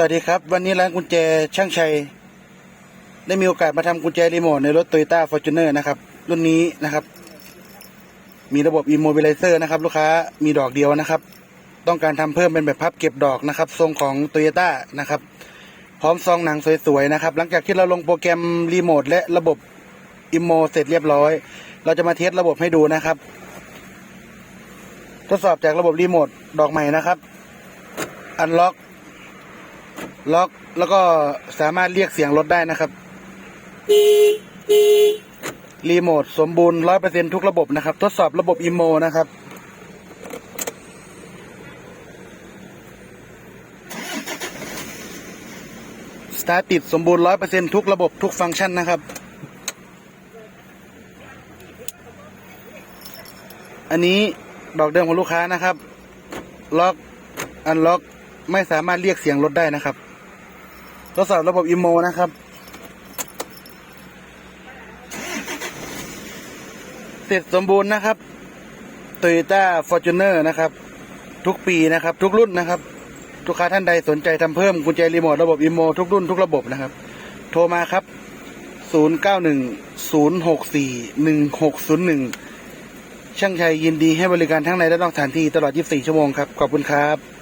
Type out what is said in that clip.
สวัสดีครับ วันนี้ร้านกุญแจช่างชัย ได้มีโอกาสมาทำกุญแจรีโมทในรถ Toyota Fortuner นอร์นะครับ รุ่นนี้นะครับ มีระบบ Immobilizer นะครับ ลูกค้ามีดอกเดียวนะครับ ต้องการทำเพิ่มเป็นแบบพับเก็บดอกนะครับ ทรงของ Toyota นะครับ พร้อมซองหนังสวยๆนะครับ หลังจากที่เราลงโปรแกรมรีโมทและระบบ Immo เสร็จเรียบร้อย เราจะมาเทสระบบให้ดูนะครับ ทดสอบจากระบบรีโมทดอกใหม่นะครับอันล็อก ล็อกแล้วก็สามารถเรียกเสียงรถได้นะครับ รีโมทสมบูรณ์ร้อยเปอร์เซ็นทุกระบบนะครับ ทดสอบระบบอิโมนะครับ สตาร์ติดสมบูรณ์ร้อยเปอร์เซ็นทุกระบบทุกฟังก์ชันนะครับ อันนี้ดอกเดิมของลูกค้านะครับ ล็อก อันล็อก ไม่สามารถเรียกเสียงรถได้นะครับ ทดสอบระบบอิโมนะครับ เสร็จสมบูรณ์นะครับ Toyota Fortuner นะครับ ทุกปีนะครับ ทุกรุ่นนะครับลูกค้าท่านใดสนใจทำเพิ่มกุญแจรีโมทระบบอิโมทุกรุ่นทุกระบบนะครับ โทรมาครับ 0910641601 ช่างชัยยินดีให้บริการทั้งในและนอกสถานที่ตลอด 24 ชั่วโมงครับ ขอบคุณครับ